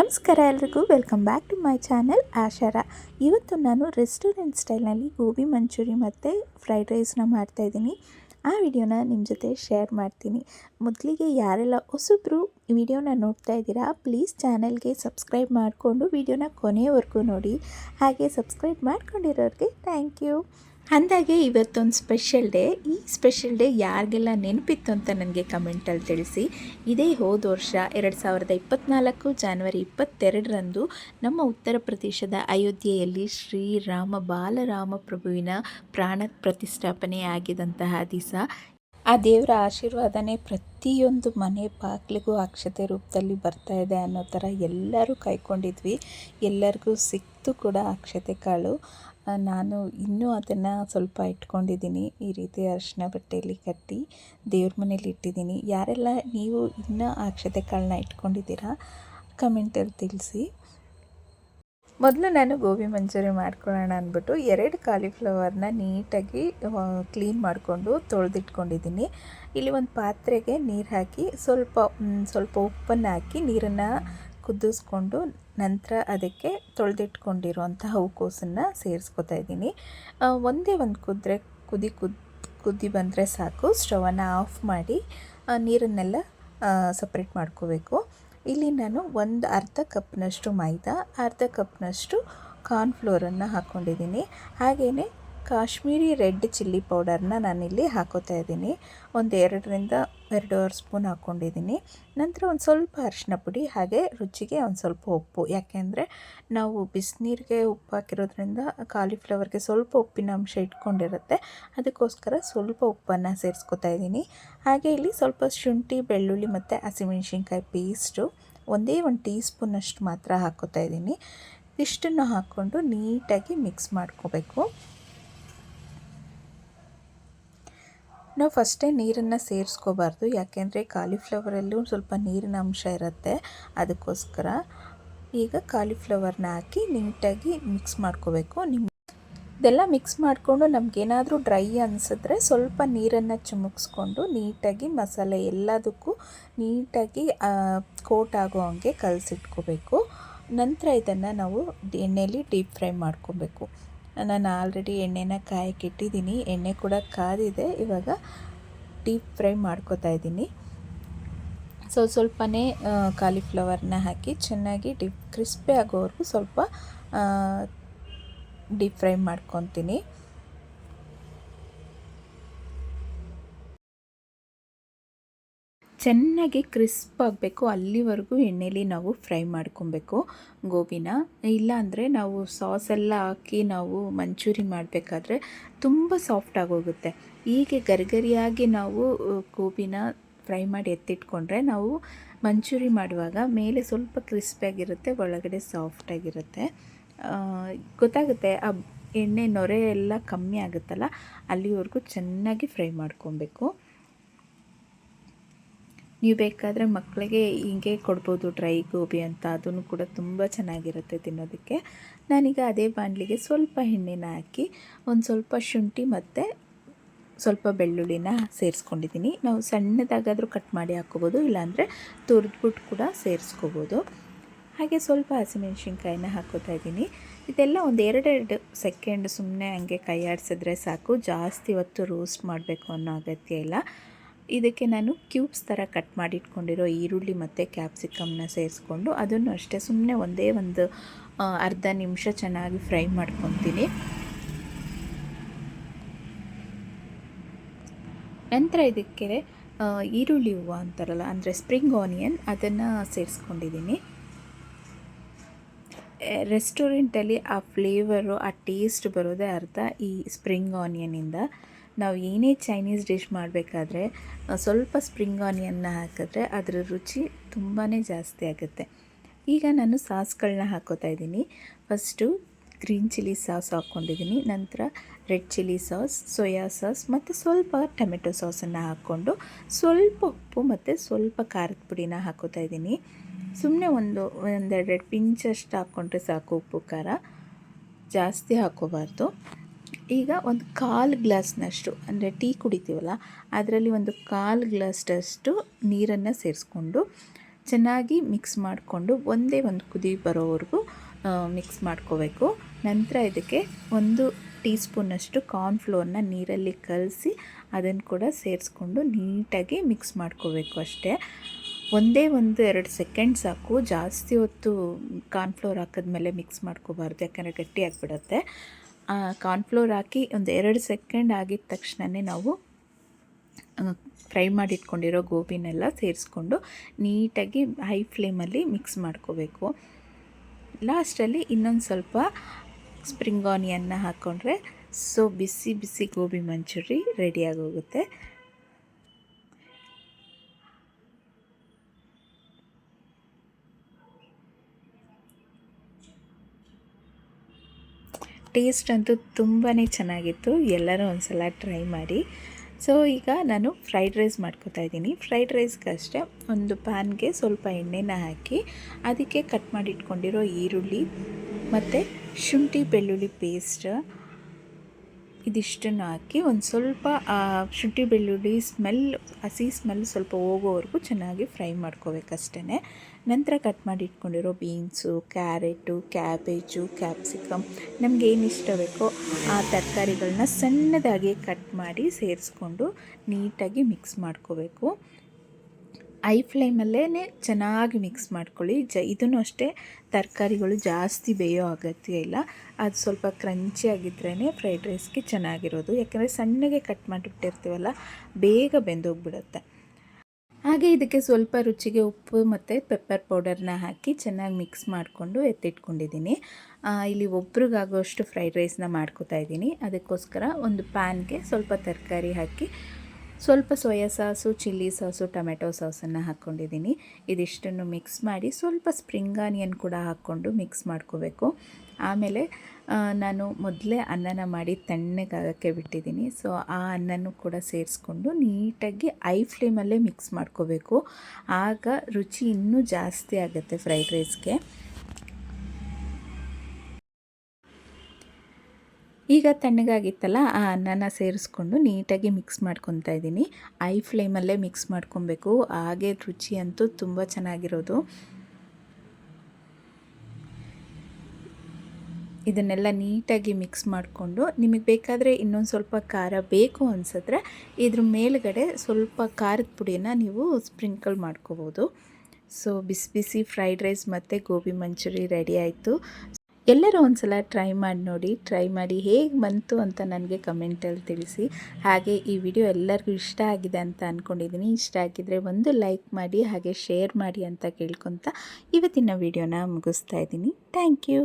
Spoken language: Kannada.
ನಮಸ್ಕಾರ ಎಲ್ರಿಗೂ welcome back to my channel Ashara. ಇವತ್ತು ನಾನು ರೆಸ್ಟೋರೆಂಟ್ ಸ್ಟೈಲ್ನಲ್ಲಿ ಗೋಬಿ ಮಂಚೂರಿ ಮತ್ತು ಫ್ರೈಡ್ ರೈಸ್ನ ಮಾಡ್ತಾಯಿದ್ದೀನಿ ಆ ವಿಡಿಯೋನ ನಿಮ್ಮ ಜೊತೆ ಶೇರ್ ಮಾಡ್ತೀನಿ. ಮೊದಲಿಗೆ ಯಾರೆಲ್ಲ ಹೊಸಬ್ರು ವಿಡಿಯೋನ ನೋಡ್ತಾ ಇದ್ದೀರಾ ಪ್ಲೀಸ್ ಚಾನಲ್ಗೆ ಸಬ್ಸ್ಕ್ರೈಬ್ ಮಾಡಿಕೊಂಡು ವಿಡಿಯೋನ ಕೊನೆಯವರೆಗೂ ನೋಡಿ. ಹಾಗೆ ಸಬ್ಸ್ಕ್ರೈಬ್ ಮಾಡ್ಕೊಂಡಿರೋರಿಗೆ ಥ್ಯಾಂಕ್ ಯು ಅಂದಾಗೆ ಇವತ್ತೊಂದು ಸ್ಪೆಷಲ್ ಡೇ ಈ ಸ್ಪೆಷಲ್ ಡೇ ಯಾರಿಗೆಲ್ಲ ನೆನಪಿತ್ತು ಅಂತ ನನಗೆ ಕಮೆಂಟಲ್ಲಿ ತಿಳಿಸಿ. ಇದೇ ಹೋದ ವರ್ಷ ಎರಡು ಸಾವಿರದ ಇಪ್ಪತ್ತ್ನಾಲ್ಕು ಜಾನ್ವರಿ ಇಪ್ಪತ್ತೆರಡರಂದು ನಮ್ಮ ಉತ್ತರ ಪ್ರದೇಶದ ಅಯೋಧ್ಯೆಯಲ್ಲಿ ಶ್ರೀರಾಮ ಬಾಲರಾಮ ಪ್ರಭುವಿನ ಪ್ರಾಣ ಪ್ರತಿಷ್ಠಾಪನೆ ಆಗಿದಂತಹ ದಿವಸ ಆ ದೇವರ ಆಶೀರ್ವಾದನೇ ಪ್ರತಿಯೊಂದು ಮನೆ ಬಾಗಿಲಿಗೂ ಅಕ್ಷತೆ ರೂಪದಲ್ಲಿ ಬರ್ತಾ ಇದೆ ಅನ್ನೋ ಥರ ಎಲ್ಲರೂ ಕಾಯ್ಕೊಂಡಿದ್ವಿ ಎಲ್ಲರಿಗೂ ಸಿಕ್ತು ಕೂಡ ಅಕ್ಷತೆ ಕಾಳು. ನಾನು ಇನ್ನೂ ಅದನ್ನು ಸ್ವಲ್ಪ ಇಟ್ಕೊಂಡಿದ್ದೀನಿ. ಈ ರೀತಿ ಅರಿಶಿನ ಬಟ್ಟೆಯಲ್ಲಿ ಕಟ್ಟಿ ದೇವ್ರ ಮನೇಲಿ ಇಟ್ಟಿದ್ದೀನಿ. ಯಾರೆಲ್ಲ ನೀವು ಇನ್ನೂ ಅಕ್ಷತೆ ಕಾಳನ್ನ ಇಟ್ಕೊಂಡಿದ್ದೀರಾ ಕಮೆಂಟಲ್ಲಿ ತಿಳಿಸಿ. ಮೊದಲು ನಾನು ಗೋಬಿ ಮಂಚೂರಿ ಮಾಡ್ಕೊಳ್ಳೋಣ ಅಂದ್ಬಿಟ್ಟು ಎರಡು ಕಾಲಿಫ್ಲವರ್ನ ನೀಟಾಗಿ ಕ್ಲೀನ್ ಮಾಡಿಕೊಂಡು ತೊಳೆದಿಟ್ಕೊಂಡಿದ್ದೀನಿ. ಇಲ್ಲಿ ಒಂದು ಪಾತ್ರೆಗೆ ನೀರು ಹಾಕಿ ಸ್ವಲ್ಪ ಸ್ವಲ್ಪ ಉಪ್ಪನ್ನು ಹಾಕಿ ನೀರನ್ನು ಕುದಿಸ್ಕೊಂಡು ನಂತರ ಅದಕ್ಕೆ ತೊಳೆದಿಟ್ಕೊಂಡಿರುವಂಥ ಹೂಕೋಸನ್ನು ಸೇರಿಸ್ಕೊತಾ ಇದ್ದೀನಿ. ಒಂದೇ ಒಂದು ಕುದ್ರೆ ಕುದಿ ಕುದ್, ಕುದಿ ಬಂದರೆ ಸಾಕು. ಸ್ಟವನ್ನು ಆಫ್ ಮಾಡಿ ನೀರನ್ನೆಲ್ಲ ಸಪ್ರೇಟ್ ಮಾಡ್ಕೋಬೇಕು. ಇಲ್ಲಿ ನಾನು ಒಂದು ಅರ್ಧ ಕಪ್ನಷ್ಟು ಮೈದಾ, ಅರ್ಧ ಕಪ್ನಷ್ಟು ಕಾರ್ನ್ಫ್ಲೋರನ್ನು ಹಾಕ್ಕೊಂಡಿದ್ದೀನಿ ಹಾಗೆಯೇ ಕಾಶ್ಮೀರಿ ರೆಡ್ ಚಿಲ್ಲಿ ಪೌಡರ್ನ ನಾನಿಲ್ಲಿ ಹಾಕೋತಾ ಇದ್ದೀನಿ. ಒಂದು ಎರಡರಿಂದ ಎರಡೂವರೆ ಸ್ಪೂನ್ ಹಾಕ್ಕೊಂಡಿದ್ದೀನಿ ನಂತರ ಒಂದು ಸ್ವಲ್ಪ ಅರಿಶಿನ ಪುಡಿ, ಹಾಗೆ ರುಚಿಗೆ ಒಂದು ಸ್ವಲ್ಪ ಉಪ್ಪು. ಯಾಕೆಂದರೆ ನಾವು ಬಿಸಿನೀರಿಗೆ ಉಪ್ಪು ಹಾಕಿರೋದ್ರಿಂದ ಕಾಲಿಫ್ಲವರ್ಗೆ ಸ್ವಲ್ಪ ಉಪ್ಪಿನ ಅಂಶ ಇಟ್ಕೊಂಡಿರುತ್ತೆ. ಅದಕ್ಕೋಸ್ಕರ ಸ್ವಲ್ಪ ಉಪ್ಪನ್ನು ಸೇರಿಸ್ಕೊತಾ ಇದ್ದೀನಿ. ಹಾಗೆ ಇಲ್ಲಿ ಸ್ವಲ್ಪ ಶುಂಠಿ, ಬೆಳ್ಳುಳ್ಳಿ ಮತ್ತು ಹಸಿಮೆಣಸಿನ್ಕಾಯಿ ಪೇಸ್ಟು ಒಂದೇ ಒಂದು ಟೀ ಸ್ಪೂನಷ್ಟು ಮಾತ್ರ ಹಾಕೋತಾ ಇದ್ದೀನಿ. ಇಷ್ಟನ್ನು ಹಾಕ್ಕೊಂಡು ನೀಟಾಗಿ ಮಿಕ್ಸ್ ಮಾಡ್ಕೋಬೇಕು. ನಾವು ಫಸ್ಟೇ ನೀರನ್ನು ಸೇರಿಸ್ಕೋಬಾರ್ದು. ಯಾಕೆಂದರೆ ಕಾಲಿಫ್ಲವರಲ್ಲೂ ಸ್ವಲ್ಪ ನೀರಿನ ಅಂಶ ಇರುತ್ತೆ. ಅದಕ್ಕೋಸ್ಕರ ಈಗ ಕಾಲಿಫ್ಲವರ್ನ ಹಾಕಿ ನೀಟಾಗಿ ಮಿಕ್ಸ್ ಮಾಡ್ಕೋಬೇಕು. ನಿಮ್ಮ ಇದೆಲ್ಲ ಮಿಕ್ಸ್ ಮಾಡಿಕೊಂಡು ನಮಗೇನಾದರೂ ಡ್ರೈ ಅನಿಸಿದ್ರೆ ಸ್ವಲ್ಪ ನೀರನ್ನು ಚುಮುಕ್ಸ್ಕೊಂಡು ನೀಟಾಗಿ ಮಸಾಲೆ ಎಲ್ಲದಕ್ಕೂ ನೀಟಾಗಿ ಕೋಟ್ ಆಗೋ ಹಂಗೆ ಕಲಸಿಟ್ಕೋಬೇಕು. ನಂತರ ಇದನ್ನು ನಾವು ಎಣ್ಣೆಯಲ್ಲಿ ಡೀಪ್ ಫ್ರೈ ಮಾಡ್ಕೊಬೇಕು. ನಾನು ಆಲ್ರೆಡಿ ಎಣ್ಣೆನ ಕಾಯಕ್ಕಿಟ್ಟಿದ್ದೀನಿ ಎಣ್ಣೆ ಕೂಡ ಕಾದಿದೆ. ಇವಾಗ ಡೀಪ್ ಫ್ರೈ ಮಾಡ್ಕೋತಾ ಇದ್ದೀನಿ. ಸೊ ಸ್ವಲ್ಪನೇ ಕಾಲಿಫ್ಲವರ್ನ ಹಾಕಿ ಚೆನ್ನಾಗಿ ಡಿಪ್ ಕ್ರಿಸ್ಪಿ ಆಗೋವರೆಗೂ ಸ್ವಲ್ಪ ಡೀಪ್ ಫ್ರೈ ಮಾಡ್ಕೊತೀನಿ. ಚೆನ್ನಾಗಿ ಕ್ರಿಸ್ಪ್ ಆಗಬೇಕು. ಅಲ್ಲಿವರೆಗೂ ಎಣ್ಣೆಲಿ ನಾವು ಫ್ರೈ ಮಾಡ್ಕೊಬೇಕು ಗೋಬಿನ. ಇಲ್ಲಾಂದರೆ ನಾವು ಸಾಸೆಲ್ಲ ಹಾಕಿ ನಾವು ಮಂಚೂರಿ ಮಾಡಬೇಕಾದ್ರೆ ತುಂಬ ಸಾಫ್ಟ್ ಆಗೋಗುತ್ತೆ. ಹೀಗೆ ಗರಿಗರಿಯಾಗಿ ನಾವು ಗೋಬಿನ ಫ್ರೈ ಮಾಡಿ ಎತ್ತಿಟ್ಕೊಂಡ್ರೆ ನಾವು ಮಂಚೂರಿ ಮಾಡುವಾಗ ಮೇಲೆ ಸ್ವಲ್ಪ ಕ್ರಿಸ್ಪಿಯಾಗಿರುತ್ತೆ ಒಳಗಡೆ ಸಾಫ್ಟಾಗಿರುತ್ತೆ ಗೊತ್ತಾಗುತ್ತೆ, ಆ ಎಣ್ಣೆ ನೊರೆ ಎಲ್ಲ ಕಮ್ಮಿ ಆಗುತ್ತಲ್ಲ, ಅಲ್ಲಿವರೆಗೂ ಚೆನ್ನಾಗಿ ಫ್ರೈ ಮಾಡ್ಕೊಬೇಕು. ನೀವು ಬೇಕಾದರೆ ಮಕ್ಕಳಿಗೆ ಹೀಗೆ ಕೊಡ್ಬೋದು ಡ್ರೈ ಗೋಬಿ ಅಂತ, ಅದನ್ನು ಕೂಡ ತುಂಬ ಚೆನ್ನಾಗಿರುತ್ತೆ ತಿನ್ನೋದಕ್ಕೆ. ನಾನೀಗ ಅದೇ ಬಾಣಲಿಗೆ ಸ್ವಲ್ಪ ಎಣ್ಣೆನ ಹಾಕಿ, ಒಂದು ಸ್ವಲ್ಪ ಶುಂಠಿ ಮತ್ತು ಸ್ವಲ್ಪ ಬೆಳ್ಳುಳ್ಳಿನ ಸೇರಿಸ್ಕೊಂಡಿದ್ದೀನಿ. ನಾವು ಸಣ್ಣದಾಗಾದರೂ ಕಟ್ ಮಾಡಿ ಹಾಕ್ಕೋಬೋದು, ಇಲ್ಲಾಂದರೆ ತುರಿದ್ಬಿಟ್ಟು ಕೂಡ ಸೇರಿಸ್ಕೋಬೋದು. ಹಾಗೆ ಸ್ವಲ್ಪ ಹಸಿಮೆಣ್ಸಿನ್ಕಾಯಿನ ಹಾಕೋತಾ ಇದ್ದೀನಿ. ಇದೆಲ್ಲ ಒಂದು ಎರಡೆರಡು ಸೆಕೆಂಡ್ ಸುಮ್ಮನೆ ಹಂಗೆ ಕೈ ಆಡಿಸಿದ್ರೆ ಸಾಕು. ಜಾಸ್ತಿ ಹೊತ್ತು ರೋಸ್ಟ್ ಮಾಡಬೇಕು ಅನ್ನೋ ಅಗತ್ಯ ಇಲ್ಲ. ಇದಕ್ಕೆ ನಾನು ಕ್ಯೂಬ್ಸ್ ಥರ ಕಟ್ ಮಾಡಿಟ್ಕೊಂಡಿರೋ ಈರುಳ್ಳಿ ಮತ್ತು ಕ್ಯಾಪ್ಸಿಕಮ್ನ ಸೇರಿಸ್ಕೊಂಡು ಅದನ್ನು ಅಷ್ಟೇ ಸುಮ್ಮನೆ ಒಂದೇ ಒಂದು ಅರ್ಧ ನಿಮಿಷ ಚೆನ್ನಾಗಿ ಫ್ರೈ ಮಾಡ್ಕೊತೀನಿ. ನಂತರ ಇದಕ್ಕೆ ಈರುಳ್ಳಿ ಹೂವು ಅಂತಾರಲ್ಲ, ಅಂದರೆ ಸ್ಪ್ರಿಂಗ್ ಆನಿಯನ್ ಅದನ್ನು ಸೇರಿಸ್ಕೊಂಡಿದ್ದೀನಿ. ರೆಸ್ಟೋರೆಂಟಲ್ಲಿ ಆ ಫ್ಲೇವರು, ಆ ಟೇಸ್ಟ್ ಬರೋದೇ ಅರ್ಥ ಈ ಸ್ಪ್ರಿಂಗ್ ಆನಿಯನಿಂದ ನಾವು ಏನೇ ಚೈನೀಸ್ ಡಿಶ್ ಮಾಡಬೇಕಾದ್ರೆ ಸ್ವಲ್ಪ ಸ್ಪ್ರಿಂಗ್ ಆನಿಯನ್ನ ಹಾಕಿದ್ರೆ ಅದರ ರುಚಿ ತುಂಬಾ ಜಾಸ್ತಿ ಆಗುತ್ತೆ. ಈಗ ನಾನು ಸಾಸ್ಗಳನ್ನ ಹಾಕೋತಾ ಇದ್ದೀನಿ. ಫಸ್ಟು ಗ್ರೀನ್ ಚಿಲ್ಲಿ ಸಾಸ್ ಹಾಕ್ಕೊಂಡಿದ್ದೀನಿ. ನಂತರ red chilli sauce soya sauce ಮತ್ತು ಸ್ವಲ್ಪ ಟೊಮೆಟೊ ಸಾಸನ್ನು ಹಾಕ್ಕೊಂಡು ಸ್ವಲ್ಪ ಉಪ್ಪು ಮತ್ತು ಸ್ವಲ್ಪ ಖಾರದ ಪುಡಿನ ಹಾಕೋತಾ ಇದ್ದೀನಿ. ಸುಮ್ಮನೆ ಒಂದು, ಒಂದೆರಡು ಪಿಂಚಷ್ಟು ಹಾಕ್ಕೊಂಡ್ರೆ ಸಾಕು ಉಪ್ಪು ಖಾರ. ಜಾಸ್ತಿ ಹಾಕೋಬಾರ್ದು ಈಗ ಒಂದು ಕಾಲು ಗ್ಲಾಸ್ನಷ್ಟು, ಅಂದರೆ ಟೀ ಕುಡಿತೀವಲ್ಲ, ಅದರಲ್ಲಿ ಒಂದು ಕಾಲು ಗ್ಲಾಸ್ಟಷ್ಟು ನೀರನ್ನು ಸೇರಿಸ್ಕೊಂಡು ಚೆನ್ನಾಗಿ ಮಿಕ್ಸ್ ಮಾಡಿಕೊಂಡು ಒಂದೇ ಒಂದು ಕುದಿ ಬರೋವರೆಗೂ ಮಿಕ್ಸ್ ಮಾಡ್ಕೋಬೇಕು. ನಂತರ ಇದಕ್ಕೆ ಒಂದು ಟೀ ಸ್ಪೂನಷ್ಟು ಕಾರ್ನ್ಫ್ಲೋರ್ನ ನೀರಲ್ಲಿ ಕಲಸಿ ಅದನ್ನು ಕೂಡ ಸೇರಿಸ್ಕೊಂಡು ನೀಟಾಗಿ ಮಿಕ್ಸ್ ಮಾಡ್ಕೋಬೇಕು ಅಷ್ಟೇ. ಒಂದೇ ಒಂದು ಎರಡು ಸೆಕೆಂಡ್ ಸಾಕು, ಜಾಸ್ತಿ ಹೊತ್ತು ಕಾರ್ನ್ಫ್ಲೋರ್ ಹಾಕಿದ್ಮೇಲೆ ಮಿಕ್ಸ್ ಮಾಡ್ಕೋಬಾರ್ದು, ಯಾಕಂದರೆ ಗಟ್ಟಿ ಆಗಿಬಿಡುತ್ತೆ. ಕಾರ್ನ್ಫ್ಲೋರ್ ಹಾಕಿ ಒಂದು ಎರಡು ಸೆಕೆಂಡ್ ಆಗಿದ ತಕ್ಷಣವೇ ನಾವು ಫ್ರೈ ಮಾಡಿ ಇಟ್ಕೊಂಡಿರೋ ಗೋಬಿನೆಲ್ಲ ಸೇರಿಸ್ಕೊಂಡು ನೀಟಾಗಿ ಹೈ ಫ್ಲೇಮಲ್ಲಿ ಮಿಕ್ಸ್ ಮಾಡ್ಕೋಬೇಕು. ಲಾಸ್ಟಲ್ಲಿ ಇನ್ನೊಂದು ಸ್ವಲ್ಪ ಸ್ಪ್ರಿಂಗ್ ಆನಿಯನ್ನ ಹಾಕ್ಕೊಂಡ್ರೆ ಸೊ ಬಿಸಿ ಬಿಸಿ ಗೋಬಿ ಮಂಚೂರಿ ರೆಡಿಯಾಗೋಗುತ್ತೆ ಟೇಸ್ಟ್ ಅಂತೂ ತುಂಬಾ ಚೆನ್ನಾಗಿತ್ತು. ಎಲ್ಲರೂ ಒಂದ್ಸಲ ಟ್ರೈ ಮಾಡಿ. ಸೊ ಈಗ ನಾನು ಫ್ರೈಡ್ ರೈಸ್ ಮಾಡ್ಕೋತಾ ಇದ್ದೀನಿ. ಫ್ರೈಡ್ ರೈಸ್ಗಷ್ಟೇ ಒಂದು ಪ್ಯಾನ್ಗೆ ಸ್ವಲ್ಪ ಎಣ್ಣೆನ ಹಾಕಿ ಅದಕ್ಕೆ ಕಟ್ ಮಾಡಿಟ್ಕೊಂಡಿರೋ ಈರುಳ್ಳಿ ಮತ್ತು ಶುಂಠಿ ಬೆಳ್ಳುಳ್ಳಿ ಪೇಸ್ಟ್ ಇದಿಷ್ಟನ್ನು ಹಾಕಿ ಒಂದು ಸ್ವಲ್ಪ ಶುಂಠಿ ಬೆಳ್ಳುಳ್ಳಿ ಸ್ಮೆಲ್, ಹಸಿ ಸ್ಮೆಲ್ ಸ್ವಲ್ಪ ಹೋಗೋವರೆಗೂ ಚೆನ್ನಾಗಿ ಫ್ರೈ ಮಾಡ್ಕೋಬೇಕಷ್ಟೇ ನಂತರ ಕಟ್ ಮಾಡಿ ಇಟ್ಕೊಂಡಿರೋ ಬೀನ್ಸು, ಕ್ಯಾರೆಟು, ಕ್ಯಾಬೇಜು, ಕ್ಯಾಪ್ಸಿಕಮ್ ನಮ್ಗೆ ಏನು ಇಷ್ಟ ಬೇಕೋ ಆ ತರಕಾರಿಗಳನ್ನ ಸಣ್ಣದಾಗಿ ಕಟ್ ಮಾಡಿ ಸೇರಿಸ್ಕೊಂಡು ನೀಟಾಗಿ ಮಿಕ್ಸ್ ಮಾಡ್ಕೋಬೇಕು. ಐ ಫ್ಲೇಮಲ್ಲೇ ಚೆನ್ನಾಗಿ ಮಿಕ್ಸ್ ಮಾಡ್ಕೊಳ್ಳಿ. ಜ, ಇದನ್ನು ಅಷ್ಟೇ ತರಕಾರಿಗಳು ಜಾಸ್ತಿ ಬೇಯೋ ಅಗತ್ಯ ಇಲ್ಲ. ಅದು ಸ್ವಲ್ಪ ಕ್ರಂಚಿ ಆಗಿದ್ರೇ ಫ್ರೈಡ್ ರೈಸ್ಗೆ ಚೆನ್ನಾಗಿರೋದು. ಯಾಕೆಂದರೆ ಸಣ್ಣಗೆ ಕಟ್ ಮಾಡಿಬಿಟ್ಟಿರ್ತೀವಲ್ಲ, ಬೇಗ ಬೆಂದೋಗ್ಬಿಡುತ್ತೆ. ಹಾಗೆ ಇದಕ್ಕೆ ಸ್ವಲ್ಪ ರುಚಿಗೆ ಉಪ್ಪು ಮತ್ತು ಪೆಪ್ಪರ್ ಪೌಡರ್ನ ಹಾಕಿ ಚೆನ್ನಾಗಿ ಮಿಕ್ಸ್ ಮಾಡಿಕೊಂಡು ಎತ್ತಿಟ್ಕೊಂಡಿದ್ದೀನಿ. ಇಲ್ಲಿ ಒಬ್ರಿಗಾಗೋಷ್ಟು ಫ್ರೈಡ್ ರೈಸ್ನ ಮಾಡ್ಕೋತಾ ಇದ್ದೀನಿ. ಅದಕ್ಕೋಸ್ಕರ ಒಂದು ಪ್ಯಾನ್ಗೆ ಸ್ವಲ್ಪ ತರಕಾರಿ ಹಾಕಿ ಸ್ವಲ್ಪ soya sauce, chilli sauce, tomato ಸಾಸನ್ನು ಹಾಕ್ಕೊಂಡಿದ್ದೀನಿ. ಇದಿಷ್ಟನ್ನು ಮಿಕ್ಸ್ ಮಾಡಿ ಸ್ವಲ್ಪ ಸ್ಪ್ರಿಂಗ್ ಆನಿಯನ್ ಕೂಡ ಹಾಕ್ಕೊಂಡು ಮಿಕ್ಸ್ ಮಾಡ್ಕೋಬೇಕು. ಆಮೇಲೆ ನಾನು ಮೊದಲೇ ಅನ್ನನ ಮಾಡಿ ತಣ್ಣಗಾಗಕ್ಕೆ ಬಿಟ್ಟಿದ್ದೀನಿ. ಸೊ, ಆ ಅನ್ನನೂ ಕೂಡ ಸೇರಿಸ್ಕೊಂಡು ನೀಟಾಗಿ ಐ ಫ್ಲೇಮಲ್ಲೇ ಮಿಕ್ಸ್ ಮಾಡ್ಕೋಬೇಕು. ಆಗ ರುಚಿ ಇನ್ನೂ ಜಾಸ್ತಿ ಆಗುತ್ತೆ ಫ್ರೈಡ್ ರೈಸ್ಗೆ. ಈಗ ತಣ್ಣಗಾಗಿತ್ತಲ್ಲ, ಆ ಅನ್ನನ ಸೇರಿಸ್ಕೊಂಡು ನೀಟಾಗಿ ಮಿಕ್ಸ್ ಮಾಡ್ಕೊತಾ ಇದ್ದೀನಿ. ಐ ಫ್ಲೇಮಲ್ಲೇ ಮಿಕ್ಸ್ ಮಾಡ್ಕೊಬೇಕು. ಹಾಗೆ ರುಚಿ ಅಂತೂ ತುಂಬ ಚೆನ್ನಾಗಿರೋದು. ಇದನ್ನೆಲ್ಲ ನೀಟಾಗಿ ಮಿಕ್ಸ್ ಮಾಡಿಕೊಂಡು, ನಿಮಗೆ ಬೇಕಾದರೆ ಇನ್ನೊಂದು ಸ್ವಲ್ಪ ಖಾರ ಬೇಕು ಅನಿಸಿದ್ರೆ, ಇದ್ರ ಮೇಲುಗಡೆ ಸ್ವಲ್ಪ ಖಾರದ ಪುಡಿನ ನೀವು ಸ್ಪ್ರಿಂಕಲ್ ಮಾಡ್ಕೋಬೋದು. ಸೊ ಬಿಸಿ ಬಿಸಿ ಫ್ರೈಡ್ ರೈಸ್ ಮತ್ತು ಗೋಬಿ ಮಂಚೂರಿ ರೆಡಿ ಆಯಿತು. ಎಲ್ಲರೂ ಒಂದ್ಸಲ ಟ್ರೈ ಮಾಡಿ ನೋಡಿ ಟ್ರೈ ಮಾಡಿ ಹೇಗೆ ಬಂತು ಅಂತ ನನಗೆ ಕಮೆಂಟಲ್ಲಿ ತಿಳಿಸಿ. ಹಾಗೆ ಈ ವಿಡಿಯೋ ಎಲ್ಲರಿಗೂ ಇಷ್ಟ ಆಗಿದೆ ಅಂತ ಅಂದ್ಕೊಂಡಿದ್ದೀನಿ ಇಷ್ಟ ಆಗಿದ್ದರೆ ಒಂದು ಲೈಕ್ ಮಾಡಿ, ಹಾಗೆ ಶೇರ್ ಮಾಡಿ ಅಂತ ಕೇಳ್ಕೊತ ಇವತ್ತಿನ ವಿಡಿಯೋನ ಮುಗಿಸ್ತಾ ಇದ್ದೀನಿ. Thank you